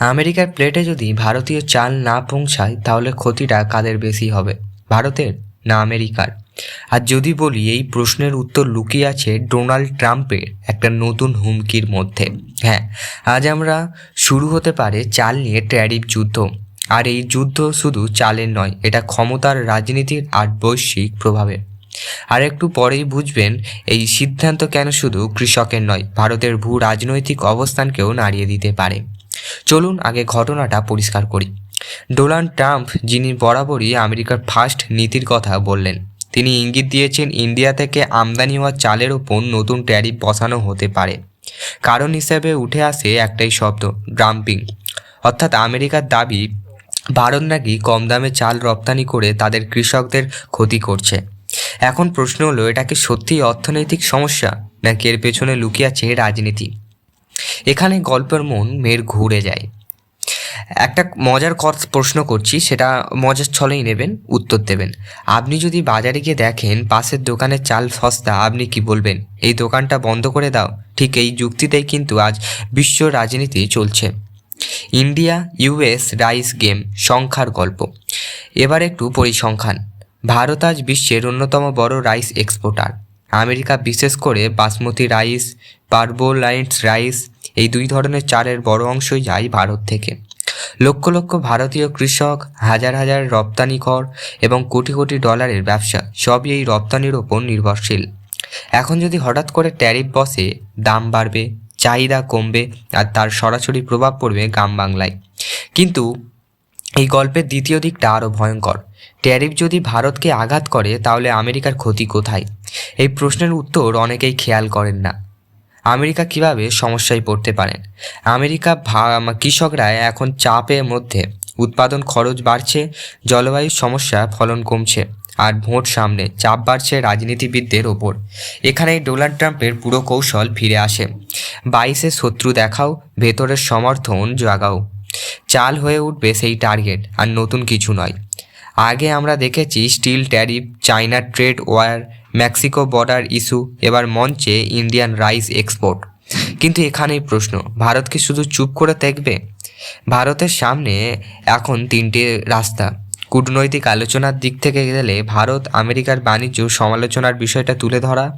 আমেরিকার প্লেটে যদি ভারতীয় চাল না পৌঁছায়, তাহলে ক্ষতিটা কাদের বেশি হবে? ভারতের না আমেরিকার? আর যদি বলি, এই প্রশ্নের উত্তর লুকিয়ে আছে ডোনাল্ড ট্রাম্পের একটা নতুন হুমকির মধ্যে। হ্যাঁ আজ আমরা শুরু হতে পারে চাল নিয়ে ট্যারিফ যুদ্ধ। আর এই যুদ্ধ শুধু চালের নয়, এটা ক্ষমতার রাজনীতির আর বৈশ্বিক প্রভাবের আর একটু পরেই বুঝবেন, এই সিদ্ধান্ত কেন শুধু কৃষকের নয়, ভারতের ভূ রাজনৈতিক অবস্থানকেও নাড়িয়ে দিতে পারে। চলুন আগে ঘটনাটা পরিষ্কার করি। ডোনাল্ড ট্রাম্প, যিনি বরাবরই আমেরিকার ফার্স্ট নীতির কথা বললেন, তিনি ইঙ্গিত দিয়েছেন ইন্ডিয়া থেকে আমদানি হওয়া চালের ওপর নতুন ট্যারিফ বসানো হতে পারে। কারণ হিসেবে উঠে আসে একটাই শব্দ ড্রাম্পিং অর্থাৎ আমেরিকার দাবি, ভারত নাকি কম দামে চাল রপ্তানি করে তাদের কৃষকদের ক্ষতি করছে। এখন প্রশ্ন হলো, এটা কি সত্যিই অর্থনৈতিক সমস্যা, নাকি এর পেছনে লুকিয়ে আছে রাজনীতি? এখানে গল্পের মন মেয়ের ঘুরে যায়। একটা মজার প্রশ্ন করছি, সেটা মজার ছলেই নেবেন, উত্তর দেবেন। আপনি যদি বাজারে গিয়ে দেখেন পাশের দোকানের চাল সস্তা, আপনি কি বলবেন? এই দোকানটা বন্ধ করে দাও। ঠিক এই যুক্তিতেই কিন্তু আজ বিশ্ব রাজনীতি চলছে। ইন্ডিয়া ইউএস রাইস গেম, সংখ্যার গল্প। এবার একটু পরিসংখ্যান। ভারত আজ বিশ্বের অন্যতম বড় রাইস এক্সপোর্টার। আমেরিকা বিশেষ করে বাসমতি রাইস পার্বোলাইটস রাইস এই দুই ধরনের চালের বড় অংশই যায় ভারত থেকে। লক্ষ লক্ষ ভারতীয় কৃষক, হাজার হাজার রপ্তানি কর এবং কোটি কোটি ডলারের ব্যবসা সবই এই রপ্তানির ওপর নির্ভরশীল। এখন যদি হঠাৎ করে ট্যারিফ বসে, দাম বাড়বে, চাহিদা কমবে আর তার সরাসরি প্রভাব পড়বে গ্রাম বাংলায়। কিন্তু এই গল্পের দ্বিতীয় দিকটা আরও ভয়ঙ্কর। ট্যারিফ যদি ভারতকে আঘাত করে, তাহলে আমেরিকার ক্ষতি কোথায়? এই প্রশ্নের উত্তর অনেকেই খেয়াল করেন না। আমেরিকা কীভাবে সমস্যায় পড়তে পারেন? আমেরিকা কৃষকরা এখন চাপের মধ্যে। উৎপাদন খরচ বাড়ছে জলবায়ুর সমস্যা ফলন কমছে, আর ভোট সামনে, চাপ বাড়ছে রাজনীতিবিদদের ওপর। এখানে ডোনাল্ড ট্রাম্পের পুরো কৌশল ফিরে আসে। বাইশে শত্রু দেখাও, ভেতরের সমর্থন জাগাও। চাল হয়ে উঠবে সেই টার্গেট, আর নতুন কিছু নয়। আগে আমরা দেখেছি steel tariff, China trade war, Mexico border issue, এবার মঞ্চে ইন্ডিয়ান রাইস এক্সপোর্ট। কিন্তু এখানেই প্রশ্ন, ভারত কি শুধু চুপ করে দেখবে? ভারতের সামনে এখন তিনটে রাস্তা। কূটনৈতিক আলোচনার দিক থেকে গেলে ভারত, আমেরিকার বাণিজ্য, সমালোচনার বিষয়টা তুলে ধরা।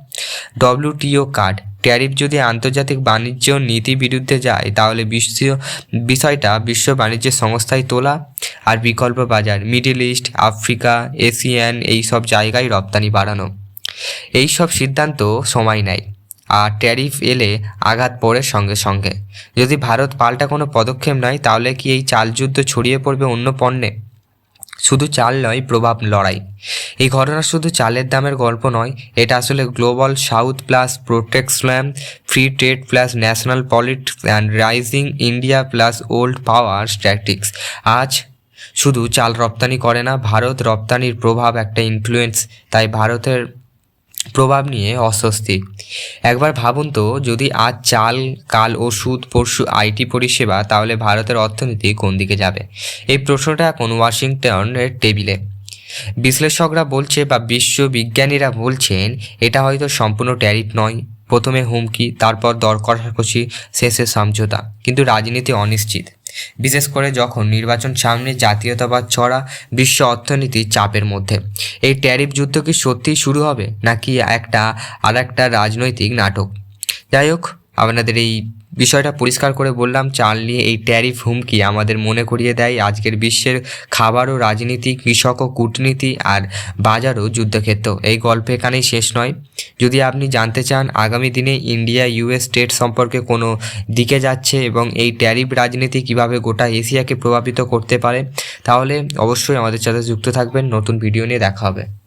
ডব্লিউটিও কার্ড, ট্যারিফ যদি আন্তর্জাতিক বাণিজ্য নীতি বিরুদ্ধে যায়, তাহলে বিশ্ব বিষয়টা বিশ্ব বাণিজ্য সংস্থায় তোলা। আর বিকল্প বাজার, মিডিল ইস্ট, আফ্রিকা, এশিয়ান, এই সব জায়গায় রপ্তানি বাড়ানো। এই সব সিদ্ধান্ত সময় নেয়, আর ট্যারিফ এলে আঘাত পড়ে সঙ্গে সঙ্গে। যদি ভারত পাল্টা কোনো পদক্ষেপ নেয়, তাহলে কি এই চাল যুদ্ধ ছড়িয়ে পড়বে অন্য পণ্যে? শুধু চাল নয়, প্রভাব লড়াই। এই ঘটনা শুধু চালের দামের গল্প নয়, এটা আসলে global south plus protection free trade plus national politics and rising India plus old power statics. আজ শুধু চাল রপ্তানি করে না, ভারত রপ্তানির প্রভাব একটা ইনফ্লুয়েন্স তাই ভারতের প্রভাব নিয়ে অস্বস্তি। একবার ভাবুন তো, যদি আজ চাল, কাল ওষুধ পরশু আইটি পরিষেবা, তাহলে ভারতের অর্থনীতি কোন দিকে যাবে? এই প্রশ্নটা এখন ওয়াশিংটনের টেবিলে। বিশ্লেষকরা বলছে বা বিশ্ব বিজ্ঞানীরা বলছেন, এটা হয়তো সম্পূর্ণ ট্যারিফ নয়। প্রথমে হুমকি, তারপর দর কষাকষি শেষে সমঝোতা। কিন্তু রাজনীতি অনিশ্চিত। বিশেষ করে যখন নির্বাচন সামনে জাতীয়তাবাদ ছড়া বিশ্ব অর্থনীতির চাপের মধ্যে। এই ট্যারিফ যুদ্ধ কি সত্যিই শুরু হবে, নাকি একটা আর একটা রাজনৈতিক নাটক? যাই হোক, আপনাদের এই বিষয়টা পরিষ্কার করে বললাম চাল নিয়ে এই ট্যারিফ হুমকি আমাদের মনে করিয়ে দেয় আজকের বিশ্বের খাবার ও রাজনীতি, কৃষক ও কূটনীতি আর বাজার ও যুদ্ধক্ষেত্র। এই গল্প এখানেই শেষ নয়। যদি আপনি জানতে চান, আগামী দিনে ইন্ডিয়া ইউএস স্টেট সম্পর্কে কোনো দিকে যাচ্ছে এবং এই ট্যারিফ রাজনীতি কীভাবে গোটা এশিয়াকে প্রভাবিত করতে পারে, তাহলে অবশ্যই আমাদের সাথে যুক্ত থাকবেন। নতুন ভিডিও নিয়ে দেখা হবে।